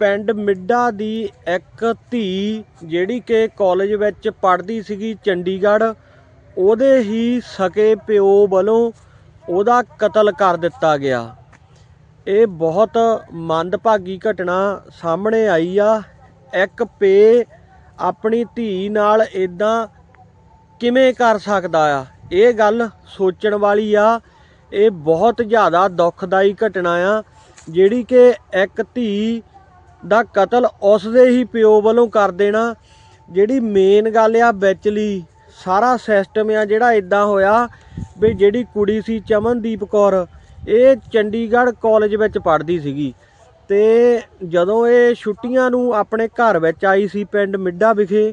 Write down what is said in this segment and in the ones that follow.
ਪਿੰਡ ਮਿੱਡਾ ਦੀ ਇੱਕ ਧੀ ਜਿਹੜੀ ਕਿ ਕਾਲਜ ਵਿੱਚ ਪੜ੍ਹਦੀ ਸੀਗੀ ਚੰਡੀਗੜ੍ਹ, ਉਹਦੇ ਹੀ ਸਕੇ ਪਿਓ ਵੱਲੋਂ ਉਹਦਾ ਕਤਲ ਕਰ ਦਿੱਤਾ ਗਿਆ। ਇਹ ਬਹੁਤ ਮੰਦਭਾਗੀ ਘਟਨਾ ਸਾਹਮਣੇ ਆਈ ਆ। ਇੱਕ ਪੇ ਆਪਣੀ ਧੀ ਨਾਲ ਇਦਾਂ ਕਿਵੇਂ ਕਰ ਸਕਦਾ ਆ? ਇਹ ਗੱਲ ਸੋਚਣ ਵਾਲੀ ਆ। ਇਹ ਬਹੁਤ ਜ਼ਿਆਦਾ ਦੁੱਖਦਾਈ ਘਟਨਾ ਆ, ਜਿਹੜੀ ਕਿ ਇੱਕ ਧੀ ਦਾ ਕਤਲ ਉਸ ਦੇ ਹੀ ਪਿਓ ਵੱਲੋਂ ਕਰ ਦੇਣਾ। ਜਿਹੜੀ ਮੇਨ ਗੱਲ ਆ ਵਿਚਲੀ, ਸਾਰਾ ਸਿਸਟਮ ਆ ਜਿਹੜਾ ਇਦਾਂ ਹੋਇਆ ਵੀ ਜਿਹੜੀ ਕੁੜੀ ਸੀ ਚਮਨਦੀਪ ਕੌਰ, ਇਹ ਚੰਡੀਗੜ੍ਹ ਕਾਲਜ ਵਿੱਚ ਪੜ੍ਹਦੀ ਸੀਗੀ। ਤੇ ਜਦੋਂ ਇਹ ਛੁੱਟੀਆਂ ਨੂੰ ਆਪਣੇ ਘਰ ਵਿੱਚ ਆਈ ਸੀ ਪਿੰਡ ਮਿੱਡਾ ਵਿਖੇ,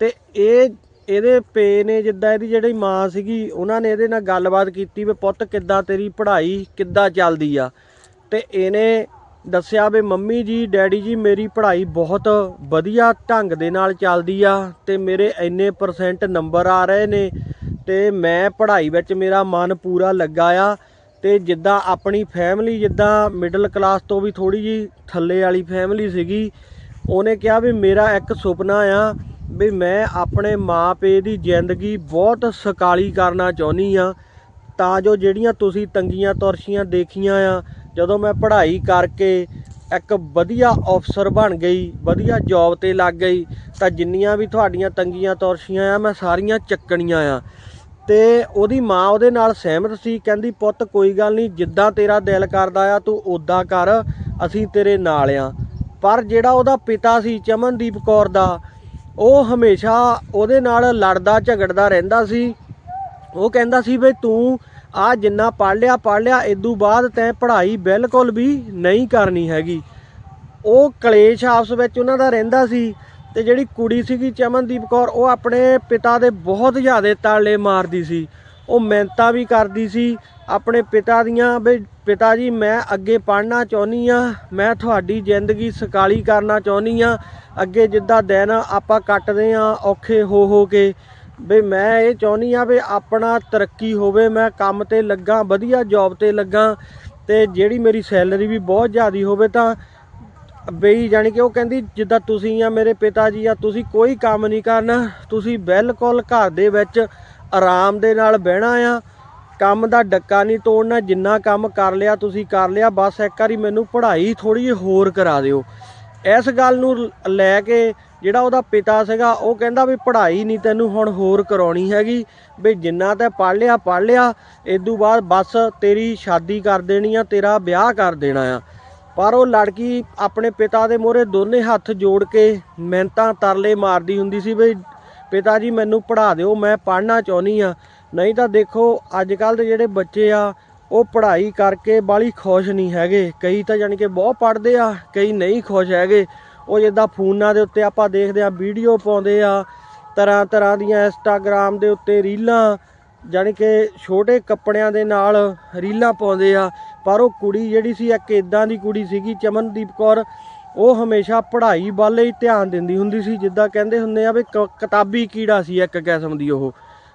ਤੇ ਇਹ, ਇਹਦੇ ਪੇ ਨੇ ਜਿੱਦਾਂ ਇਹਦੀ ਜਿਹੜੀ ਮਾਂ ਸੀਗੀ, ਉਹਨਾਂ ਨੇ ਇਹਦੇ ਨਾਲ ਗੱਲਬਾਤ ਕੀਤੀ ਵੀ ਪੁੱਤ ਕਿੱਦਾਂ ਤੇਰੀ ਪੜ੍ਹਾਈ ਕਿੱਦਾਂ ਚੱਲਦੀ ਆ। ਤੇ ਇਹਨੇ ਦੱਸਿਆ ਵੀ ਮੰਮੀ ਜੀ, ਡੈਡੀ ਜੀ, ਮੇਰੀ ਪੜ੍ਹਾਈ ਬਹੁਤ ਵਧੀਆ ਢੰਗ ਦੇ ਨਾਲ ਚੱਲਦੀ ਆ ਤੇ ਮੇਰੇ ਇੰਨੇ ਪਰਸੈਂਟ ਨੰਬਰ ਆ ਰਹੇ ਨੇ ਤੇ ਮੈਂ ਪੜ੍ਹਾਈ ਵਿੱਚ ਮੇਰਾ ਮਨ ਪੂਰਾ ਲੱਗਾ ਆ ਤੇ ਜਿੱਦਾਂ ਆਪਣੀ ਫੈਮਿਲੀ ਜਿੱਦਾਂ ਮਿਡਲ ਕਲਾਸ ਤੋਂ ਵੀ ਥੋੜੀ ਜੀ ਥੱਲੇ ਵਾਲੀ ਫੈਮਿਲੀ ਸੀਗੀ, ਉਹਨੇ ਕਿਹਾ ਵੀ ਮੇਰਾ ਇੱਕ ਸੁਪਨਾ ਆ ਵੀ ਮੈਂ ਆਪਣੇ ਮਾਪੇ ਦੀ ਜ਼ਿੰਦਗੀ ਬਹੁਤ ਸਕਾਲੀ ਕਰਨਾ ਚਾਹੁੰਦੀ ਆ, ਤਾਂ ਜੋ ਜਿਹੜੀਆਂ ਤੁਸੀਂ ਤੰਗੀਆਂ ਤੁਰਸ਼ੀਆਂ ਦੇਖੀਆਂ ਆ ਜਦੋਂ ਮੈਂ ਪੜ੍ਹਾਈ ਕਰਕੇ ਇੱਕ ਵਧੀਆ ਅਫਸਰ ਬਣ ਗਈ, ਵਧੀਆ ਜੌਬ ਤੇ ਲੱਗ ਗਈ, ਤਾਂ ਜਿੰਨੀਆਂ ਵੀ ਤੁਹਾਡੀਆਂ ਤੰਗੀਆਂ ਤੁਰਸ਼ੀਆਂ ਆ, ਮੈਂ ਸਾਰੀਆਂ ਚੱਕਣੀਆਂ ਆ। ਤੇ ਉਹਦੀ ਮਾਂ ਉਹਦੇ ਨਾਲ ਸਹਿਮਤ ਸੀ, ਕਹਿੰਦੀ, ਪੁੱਤ, ਕੋਈ ਗੱਲ ਨਹੀਂ, ਜਿੱਦਾਂ ਤੇਰਾ ਦਿਲ ਕਰਦਾ ਆ, ਤੂੰ ਉਦਾਂ ਕਰ, ਅਸੀਂ ਤੇਰੇ ਨਾਲ ਆ। ਪਰ ਜਿਹੜਾ ਉਹਦਾ ਪਿਤਾ ਸੀ, ਚਮਨਦੀਪ ਕੌਰ ਦਾ, ਉਹ ਹਮੇਸ਼ਾ ਉਹਦੇ ਨਾਲ ਲੜਦਾ ਝਗੜਦਾ ਰਹਿੰਦਾ ਸੀ। ਉਹ ਕਹਿੰਦਾ ਸੀ ਵੀ ਤੂੰ ਆ ਜਿੰਨਾ ਪੜ ਲਿਆ ਪੜ ਲਿਆ ਇਦੋਂ ਬਾਅਦ ਤੈਂ ਪੜ੍ਹਾਈ ਬਿਲਕੁਲ ਵੀ ਨਹੀਂ ਕਰਨੀ ਹੈਗੀ। ਉਹ ਕਲੇਸ਼ ਆਪਸ ਵਿੱਚ ਉਹਨਾਂ ਦਾ ਰਹਿੰਦਾ ਸੀ ਤੇ ਜਿਹੜੀ ਕੁੜੀ ਸੀਗੀ ਚਮਨਦੀਪ ਕੌਰ, ਉਹ ਆਪਣੇ ਪਿਤਾ ਦੇ ਬਹੁਤ ਜ਼ਿਆਦਾ ਤਾਲੇ ਮਾਰਦੀ ਸੀ। ਉਹ ਮਿਹਨਤਾਂ ਵੀ ਕਰਦੀ ਸੀ। ਆਪਣੇ ਪਿਤਾ ਦੀਆਂ, ਵੀ ਪਿਤਾ ਜੀ, ਮੈਂ ਅੱਗੇ ਪੜ੍ਹਨਾ ਚਾਹੁੰਦੀ ਆ ਮੈਂ ਤੁਹਾਡੀ ਜ਼ਿੰਦਗੀ ਸਕਾਲੀ ਕਰਨਾ ਚਾਹੁੰਦੀ ਆ ਅੱਗੇ ਜਿੱਦਾਂ ਦਿਨ ਆਪਾਂ ਕੱਟਦੇ ਆ ਔਖੇ ਹੋ ਹੋ ਕੇ ਵੀ ਮੈਂ ਇਹ ਚਾਹੁੰਦੀ ਆ ਵੀ ਆਪਣਾ ਤਰੱਕੀ ਹੋਵੇ, ਮੈਂ ਕੰਮ ਤੇ ਲੱਗਾ, ਵਧੀਆ ਜੌਬ ਤੇ ਲੱਗਾ ਤੇ ਜਿਹੜੀ ਮੇਰੀ ਸੈਲਰੀ ਵੀ ਬਹੁਤ ਜ਼ਿਆਦੀ ਹੋਵੇ ਤਾਂ ਬਈ ਜਾਣੀ ਕਿ ਉਹ ਕਹਿੰਦੀ ਜਿੱਦਾਂ ਤੁਸੀਂ ਆ ਮੇਰੇ ਪਿਤਾ ਜੀ ਆ ਤੁਸੀਂ ਕੋਈ ਕੰਮ ਨਹੀਂ ਕਰਨਾ, ਤੁਸੀਂ ਬਿਲਕੁਲ ਘਰ ਦੇ ਵਿੱਚ ਆਰਾਮ ਦੇ ਨਾਲ ਬਹਿਣਾ ਆ। ਕੰਮ ਦਾ ਡੱਕਾ ਨਹੀਂ ਤੋੜਨਾ, ਜਿੰਨਾ ਕੰਮ ਕਰ ਲਿਆ ਤੁਸੀਂ ਕਰ ਲਿਆ, ਬਸ ਇੱਕ ਵਾਰੀ ਮੈਨੂੰ ਪੜ੍ਹਾਈ ਥੋੜੀ ਜਿਹੀ ਹੋਰ ਕਰਾ ਦਿਓ। ਇਸ ਗੱਲ ਨੂੰ ਲ- ਲੈ ਕੇ ਜਿਹੜਾ ਉਹਦਾ ਪਿਤਾ ਸੀਗਾ, ਉਹ ਕਹਿੰਦਾ ਵੀ ਪੜ੍ਹਾਈ ਨਹੀਂ ਤੈਨੂੰ ਹੁਣ ਹੋਰ ਕਰਾਉਣੀ ਹੈਗੀ, ਵੀ ਜਿੰਨਾ ਤੈਂ ਪੜ੍ਹ ਲਿਆ ਪੜ੍ਹ ਲਿਆ ਤੋਂ ਬਾਅਦ ਬਸ ਤੇਰੀ ਸ਼ਾਦੀ ਕਰ ਦੇਣੀ ਆ, ਤੇਰਾ ਵਿਆਹ ਕਰ ਦੇਣਾ ਆ। ਪਰ ਉਹ ਲੜਕੀ ਆਪਣੇ ਪਿਤਾ ਦੇ ਮੂਹਰੇ ਦੋਨੇ ਹੱਥ ਜੋੜ ਕੇ ਮਿਹਨਤਾਂ ਤਰਲੇ ਮਾਰਦੀ ਹੁੰਦੀ ਸੀ ਵੀ, ਪਿਤਾ ਜੀ ਮੈਨੂੰ ਪੜ੍ਹਾ ਦਿਓ, ਮੈਂ ਪੜ੍ਹਨਾ ਚਾਹੁੰਦੀ ਆ। ਨਹੀਂ ਤਾਂ ਦੇਖੋ, ਅੱਜ ਕੱਲ ਦੇ ਜਿਹੜੇ ਬੱਚੇ ਆ ਉਹ ਪੜ੍ਹਾਈ ਕਰਕੇ ਬਾਲੀ ਖੁਸ਼ ਨਹੀਂ ਹੈਗੇ। ਕਈ ਤਾਂ ਜਾਣੀ ਕਿ ਬਹੁਤ ਪੜ੍ਹਦੇ ਆ, ਕਈ ਨਹੀਂ ਖੁਸ਼ ਹੈਗੇ। ਉਹ ਜਿੱਦਾਂ ਫੋਨਾਂ ਦੇ ਉੱਤੇ ਆਪਾਂ ਦੇਖਦੇ ਆ, ਵੀਡੀਓ ਪਾਉਂਦੇ ਆ, ਤਰ੍ਹਾਂ ਤਰ੍ਹਾਂ ਦੀਆਂ ਇੰਸਟਾਗ੍ਰਾਮ ਦੇ ਉੱਤੇ ਰੀਲਾਂ, ਜਾਣੀ ਕਿ ਛੋਟੇ ਕੱਪੜਿਆਂ ਦੇ ਨਾਲ ਰੀਲਾਂ ਪਾਉਂਦੇ ਆ। ਪਰ ਉਹ ਕੁੜੀ ਜਿਹੜੀ ਸੀ, ਇੱਕ ਇਦਾਂ ਦੀ ਕੁੜੀ ਸੀਗੀ, ਚਮਨਦੀਪ ਕੌਰ, ਉਹ ਹਮੇਸ਼ਾ ਪੜ੍ਹਾਈ ਵੱਲ ਹੀ ਧਿਆਨ ਦਿੰਦੀ ਹੁੰਦੀ ਸੀ। ਜਿੱਦਾਂ ਕਹਿੰਦੇ ਹੁੰਦੇ ਆ ਵੀ ਕ- ਕਿਤਾਬੀ ਕੀੜਾ ਸੀ ਇੱਕ ਕਿਸਮ ਦੀ ਉਹ।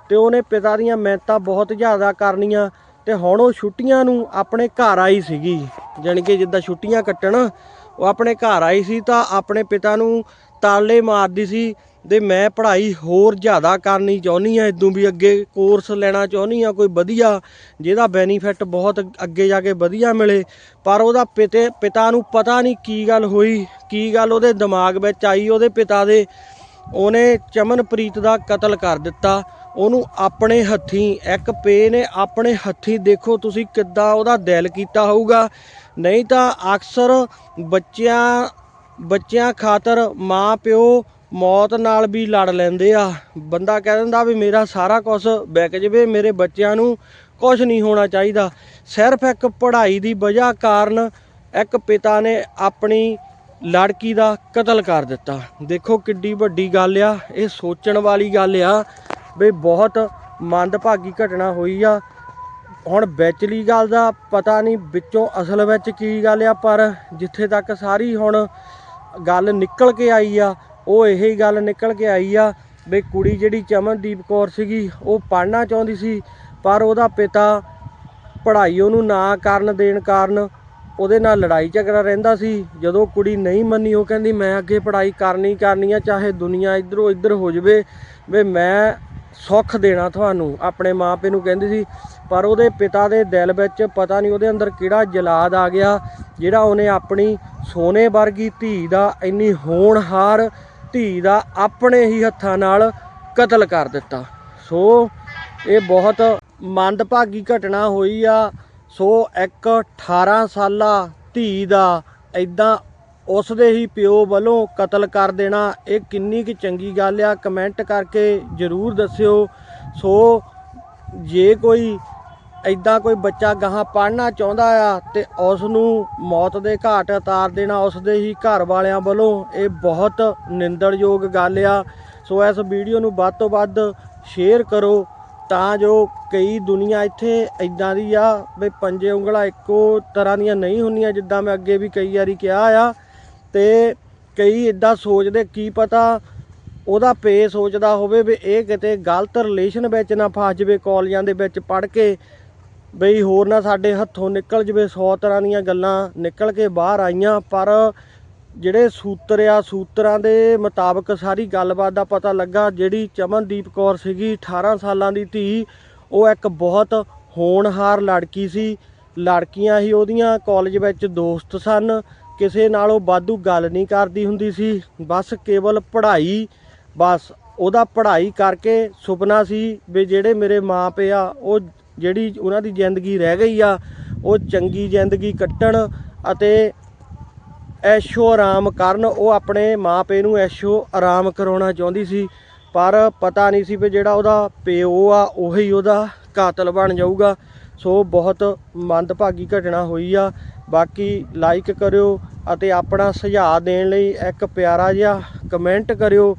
ਤੇ ਉਹਨੇ ਪਿਤਾ ਦੀਆਂ ਮਿਹਨਤਾਂ ਬਹੁਤ ਜ਼ਿਆਦਾ ਕਰਨੀਆਂ। ਤੇ ਹੁਣ ਉਹ ਛੁੱਟੀਆਂ ਨੂੰ ਆਪਣੇ ਘਰ ਆਈ ਸੀਗੀ। ਜਾਣੀ ਕਿ ਜਿੱਦਾਂ ਛੁੱਟੀਆਂ ਕੱਟਣ, ਉਹ ਆਪਣੇ ਘਰ ਆਈ ਸੀ ਤਾਂ ਆਪਣੇ ਪਿਤਾ ਨੂੰ ਤਾਲੇ ਮਾਰਦੀ ਸੀ ਤੇ ਮੈਂ ਪੜ੍ਹਾਈ ਹੋਰ ਜ਼ਿਆਦਾ ਕਰਨੀ ਚਾਹੁੰਦੀ ਆ ਇਦੋਂ ਵੀ ਅੱਗੇ ਕੋਰਸ ਲੈਣਾ ਚਾਹੁੰਦੀ ਆ ਕੋਈ ਵਧੀਆ, ਜਿਹਦਾ ਬੈਨੀਫਿਟ ਬਹੁਤ ਅੱਗੇ ਜਾ ਕੇ ਵਧੀਆ ਮਿਲੇ। ਪਰ ਉਹਦਾ ਪਿਤੇ, ਪਿਤਾ ਨੂੰ ਪਤਾ ਨਹੀਂ ਕੀ ਗੱਲ ਹੋਈ, ਕੀ ਗੱਲ ਉਹਦੇ ਦਿਮਾਗ ਵਿੱਚ ਆਈ, ਉਹਦੇ ਪਿਤਾ ਦੇ ਉਹਨੇ ਚਮਨਪ੍ਰੀਤ ਦਾ ਕਤਲ ਕਰ ਦਿੱਤਾ। ਉਹਨੂੰ ਆਪਣੇ ਹੱਥੀਂ, ਇੱਕ ਪੇ ਨੇ ਆਪਣੇ ਹੱਥੀਂ ਦੇਖੋ ਤੁਸੀਂ ਕਿੱਦਾਂ ਉਹਦਾ ਦਿਲ ਕੀਤਾ ਹੋਊਗਾ। ਨਹੀਂ ਤਾਂ ਅਕਸਰ ਬੱਚਿਆਂ ਬੱਚਿਆਂ ਖਾਤਰ ਮਾਂ ਪਿਓ ਮੌਤ ਨਾਲ ਵੀ ਲੜ ਲੈਂਦੇ ਆ। ਬੰਦਾ ਕਹਿ ਦਿੰਦਾ ਵੀ ਮੇਰਾ ਸਾਰਾ ਕੁਝ ਵਿਕ ਜਵੇ, ਮੇਰੇ ਬੱਚਿਆਂ ਨੂੰ ਕੁਝ ਨਹੀਂ ਹੋਣਾ ਚਾਹੀਦਾ। ਸਿਰਫ ਇੱਕ ਪੜ੍ਹਾਈ ਦੀ ਵਜ੍ਹਾ ਕਾਰਨ ਇੱਕ ਪਿਤਾ ਨੇ ਆਪਣੀ ਲੜਕੀ ਦਾ ਕਤਲ ਕਰ ਦਿੱਤਾ। ਦੇਖੋ ਕਿੱਡੀ ਵੱਡੀ ਗੱਲ ਆ, ਇਹ ਸੋਚਣ ਵਾਲੀ ਗੱਲ ਆ। ਵੀ ਬਹੁਤ ਮੰਦਭਾਗੀ ਘਟਨਾ ਹੋਈ ਆ। ਹੁਣ ਵਿਚਲੀ ਗੱਲ ਦਾ ਪਤਾ ਨਹੀਂ ਵਿੱਚੋਂ ਅਸਲ ਵਿੱਚ ਕੀ ਗੱਲ ਆ, ਪਰ ਜਿੱਥੇ ਤੱਕ ਸਾਰੀ ਹੁਣ ਗੱਲ ਨਿਕਲ ਕੇ ਆਈ ਆ, ਉਹ ਇਹੀ ਗੱਲ ਨਿਕਲ ਕੇ ਆਈ ਆ ਵੀ ਕੁੜੀ ਜਿਹੜੀ ਚਮਨਦੀਪ ਕੌਰ ਸੀਗੀ, ਉਹ ਪੜ੍ਹਨਾ ਚਾਹੁੰਦੀ ਸੀ, ਪਰ ਉਹਦਾ ਪਿਤਾ ਪੜ੍ਹਾਈ ਉਹਨੂੰ ਨਾ ਕਰਨ ਦੇਣ ਕਾਰਨ ਉਹਦੇ ਨਾਲ ਲੜਾਈ ਝਗੜਾ ਰਹਿੰਦਾ ਸੀ। ਜਦੋਂ ਕੁੜੀ ਨਹੀਂ ਮੰਨੀ, ਉਹ ਕਹਿੰਦੀ, ਮੈਂ ਅੱਗੇ ਪੜ੍ਹਾਈ ਕਰਨੀ ਕਰਨੀ ਆ, ਚਾਹੇ ਦੁਨੀਆ ਇਧਰੋਂ ਇੱਧਰ ਹੋ ਜਵੇ, ਵੀ ਮੈਂ ਸੁੱਖ ਦੇਣਾ ਤੁਹਾਨੂੰ। ਆਪਣੇ ਮਾਪੇ ਨੂੰ ਕਹਿੰਦੀ ਸੀ, ਪਰ ਉਹਦੇ ਪਿਤਾ ਦੇ ਦਿਲ ਵਿੱਚ ਪਤਾ ਨਹੀਂ ਉਹਦੇ ਅੰਦਰ ਕਿਹੜਾ ਜਲਾਦ ਆ ਗਿਆ, ਜਿਹੜਾ ਉਹਨੇ ਆਪਣੀ ਸੋਨੇ ਵਰਗੀ ਧੀ ਦਾ ਇੰਨੀ ਹੋਣਹਾਰ ਧੀ ਦਾ ਆਪਣੇ ਹੀ ਹੱਥਾਂ ਨਾਲ ਕਤਲ ਕਰ ਦਿੱਤਾ। ਸੋ ਇਹ ਬਹੁਤ ਮੰਦਭਾਗੀ ਘਟਨਾ ਹੋਈ ਆ। ਸੋ ਇੱਕ 18 ਸਾਲਾ ਧੀ ਦਾ ਇਦਾਂ ਉਸ ਦੇ ਹੀ ਪਿਓ ਵੱਲੋਂ ਕਤਲ ਕਰ ਦੇਣਾ, ਇਹ ਕਿੰਨੀ ਕੁ ਚੰਗੀ ਗੱਲ ਆ? ਕਮੈਂਟ ਕਰਕੇ ਜਰੂਰ ਦੱਸਿਓ। ਸੋ, ਜੇ ਕੋਈ ਇਦਾਂ ਕੋਈ ਬੱਚਾ ਗਾਹਾਂ ਪੜ੍ਹਨਾ ਚਾਹੁੰਦਾ ਆ ਤੇ ਉਸ ਨੂੰ ਮੌਤ ਦੇ ਘਾਟ ਉਤਾਰ ਦੇਣਾ ਉਸ ਦੇ ਹੀ ਘਰ ਵਾਲਿਆਂ ਵੱਲੋਂ, ਇਹ ਬਹੁਤ ਨਿੰਦਣਯੋਗ ਗੱਲ ਆ। ਸੋ, ਇਸ ਵੀਡੀਓ ਨੂੰ ਵੱਧ ਤੋਂ ਵੱਧ ਸ਼ੇਅਰ ਕਰੋ ਤਾਂ ਜੋ ਕਈ ਦੁਨੀਆ ਇੱਥੇ ਇਦਾਂ ਦੀ ਆ ਵੀ ਪੰਜੇ ਉਂਗਲਾਂ ਇੱਕੋ ਤਰ੍ਹਾਂ ਦੀਆਂ ਨਹੀਂ ਹੁੰਦੀਆਂ ਜਿੱਦਾਂ ਮੈਂ ਅੱਗੇ ਵੀ ਕਈ ਵਾਰੀ ਕਿਹਾ ਆ। ਤੇ ਕਈ ਇਦਾਂ ਸੋਚਦੇ, ਕੀ ਪਤਾ ਉਹਦਾ ਪੇ ਸੋਚਦਾ ਹੋਵੇ ਵੀ ਇਹ ਕਿਤੇ ਗਲਤ ਰਿਲੇਸ਼ਨ ਵਿੱਚ ਨਾ ਫਸ ਜਵੇ, ਕਾਲਜਾਂ ਦੇ ਵਿੱਚ ਪੜ੍ਹ ਕੇ ਬਈ ਹੋਰ ਨਾ ਸਾਡੇ ਹੱਥੋਂ ਨਿਕਲ ਜਵੇ 100 ਤਰ੍ਹਾਂ ਦੀਆਂ ਗੱਲਾਂ ਨਿਕਲ ਕੇ ਬਾਹਰ ਆਈਆਂ, ਪਰ ਜਿਹੜੇ ਸੂਤਰ ਆ, ਸੂਤਰਾਂ ਦੇ ਮੁਤਾਬਕ ਸਾਰੀ ਗੱਲਬਾਤ ਦਾ ਪਤਾ ਲੱਗਾ, ਜਿਹੜੀ ਚਮਨਦੀਪ ਕੌਰ ਸੀਗੀ 18 ਸਾਲਾਂ ਦੀ ਧੀ, ਉਹ ਇੱਕ ਬਹੁਤ ਹੋਣਹਾਰ ਲੜਕੀ ਸੀ। ਲੜਕੀਆਂ ਹੀ ਉਹਦੀਆਂ ਕਾਲਜ ਵਿੱਚ ਦੋਸਤ ਸਨ। ਕਿਸੇ ਨਾਲ ਉਹ ਵਾਧੂ ਗੱਲ ਨਹੀਂ ਕਰਦੀ ਹੁੰਦੀ ਸੀ। ਬਸ ਕੇਵਲ ਪੜ੍ਹਾਈ, ਬਸ ਉਹਦਾ ਪੜ੍ਹਾਈ ਕਰਕੇ ਸੁਪਨਾ ਸੀ ਵੀ ਜਿਹੜੇ ਮੇਰੇ ਮਾਂ ਪਿਓ ਆ, ਉਹ ਜਿਹੜੀ ਉਹਨਾਂ ਦੀ ਜ਼ਿੰਦਗੀ ਰਹਿ ਗਈ ਆ, ਉਹ ਚੰਗੀ ਜ਼ਿੰਦਗੀ ਕੱਟਣ ਅਤੇ ਐਸ਼ੋ ਆਰਾਮ ਕਰਨ। ਉਹ ਆਪਣੇ ਮਾਪੇ ਨੂੰ ਐਸ਼ੋ ਆਰਾਮ ਕਰਾਉਣਾ ਚਾਹੁੰਦੀ ਸੀ, ਪਰ ਪਤਾ ਨਹੀਂ ਸੀ ਵੀ ਜਿਹੜਾ ਉਹਦਾ ਪਿਓ ਆ, ਉਹੀ ਉਹਦਾ ਕਾਤਲ ਬਣ ਜਾਊਗਾ। ਸੋ ਬਹੁਤ ਮੰਦਭਾਗੀ ਘਟਨਾ ਹੋਈ ਆ। ਬਾਕੀ ਲਾਈਕ ਕਰਿਓ ਅਤੇ ਆਪਣਾ ਸੁਝਾਅ ਦੇਣ ਲਈ ਇੱਕ ਪਿਆਰਾ ਜਿਹਾ ਕਮੈਂਟ ਕਰਿਓ।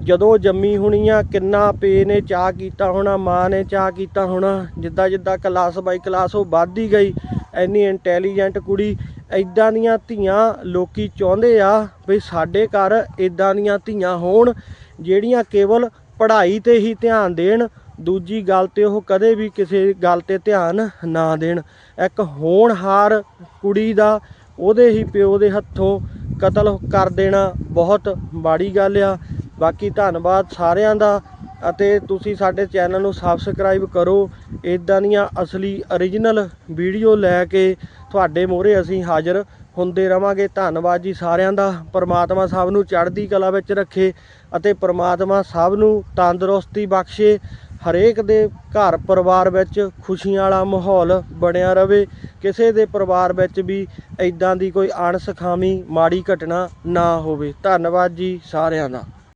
ਜਦੋਂ ਜੰਮੀ ਹੋਣੀ ਆ, ਕਿੰਨਾ ਪੇ ਨੇ ਚਾਹ ਕੀਤਾ ਹੋਣਾ, ਮਾਂ ਨੇ ਚਾਹ ਕੀਤਾ ਹੋਣਾ, ਜਿੱਦਾਂ ਜਿੱਦਾਂ ਕਲਾਸ ਬਾਈ ਕਲਾਸ ਉਹ ਵੱਧਦੀ ਗਈ, ਇੰਨੀ ਇੰਟੈਲੀਜੈਂਟ ਕੁੜੀ ਐਦਾਂ ਦੀਆਂ ਧੀਆਂ ਲੋਕੀ ਚਾਹੁੰਦੇ ਆ ਵੀ ਸਾਡੇ ਘਰ ਐਦਾਂ ਦੀਆਂ ਧੀਆਂ ਹੋਣ, ਜਿਹੜੀਆਂ ਕੇਵਲ ਪੜ੍ਹਾਈ ਤੇ ਹੀ ਧਿਆਨ ਦੇਣ ਦੂਜੀ ਗੱਲ ਤੇ ਉਹ ਕਦੇ ਵੀ ਕਿਸੇ ਗੱਲ ਤੇ ਧਿਆਨ ਨਾ ਦੇਣ। ਇੱਕ ਹੋਣਹਾਰ ਕੁੜੀ ਦਾ ਉਹਦੇ ਹੀ ਪਿਓ ਦੇ ਹੱਥੋਂ ਕਤਲ ਕਰ ਦੇਣਾ ਬਹੁਤ ਮਾੜੀ ਗੱਲ ਆ। ਬਾਕੀ ਧੰਨਵਾਦ ਸਾਰਿਆਂ ਦਾ ਅਤੇ ਤੁਸੀਂ ਸਾਡੇ ਚੈਨਲ ਨੂੰ ਸਬਸਕ੍ਰਾਈਬ ਕਰੋ। ਇਦਾਂ ਦੀਆਂ ਅਸਲੀ origignal ਵੀਡੀਓ ਲੈ ਕੇ ਤੁਹਾਡੇ ਮੋਹਰੇ ਅਸੀਂ ਹਾਜ਼ਰ ਹੁੰਦੇ ਰਵਾਂਗੇ। ਧੰਨਵਾਦ ਜੀ ਸਾਰਿਆਂ ਦਾ। ਪਰਮਾਤਮਾ ਸਭ ਨੂੰ ਚੜ੍ਹਦੀ ਕਲਾ ਵਿੱਚ ਰੱਖੇ ਅਤੇ ਪਰਮਾਤਮਾ ਸਭ ਨੂੰ ਤੰਦਰੁਸਤੀ ਬਖਸ਼ੇ। ਹਰੇਕ ਦੇ ਘਰ ਪਰਿਵਾਰ ਵਿੱਚ ਖੁਸ਼ੀਆਂ ਵਾਲਾ ਮਾਹੌਲ ਬਣਿਆ ਰਵੇ, ਕਿਸੇ ਦੇ ਪਰਿਵਾਰ ਵਿੱਚ ਵੀ ਇਦਾਂ ਦੀ ਕੋਈ ਅਣਸਖਾਵੀ ਮਾੜੀ ਘਟਨਾ ਨਾ ਹੋਵੇ। ਧੰਨਵਾਦ ਜੀ ਸਾਰਿਆਂ ਦਾ।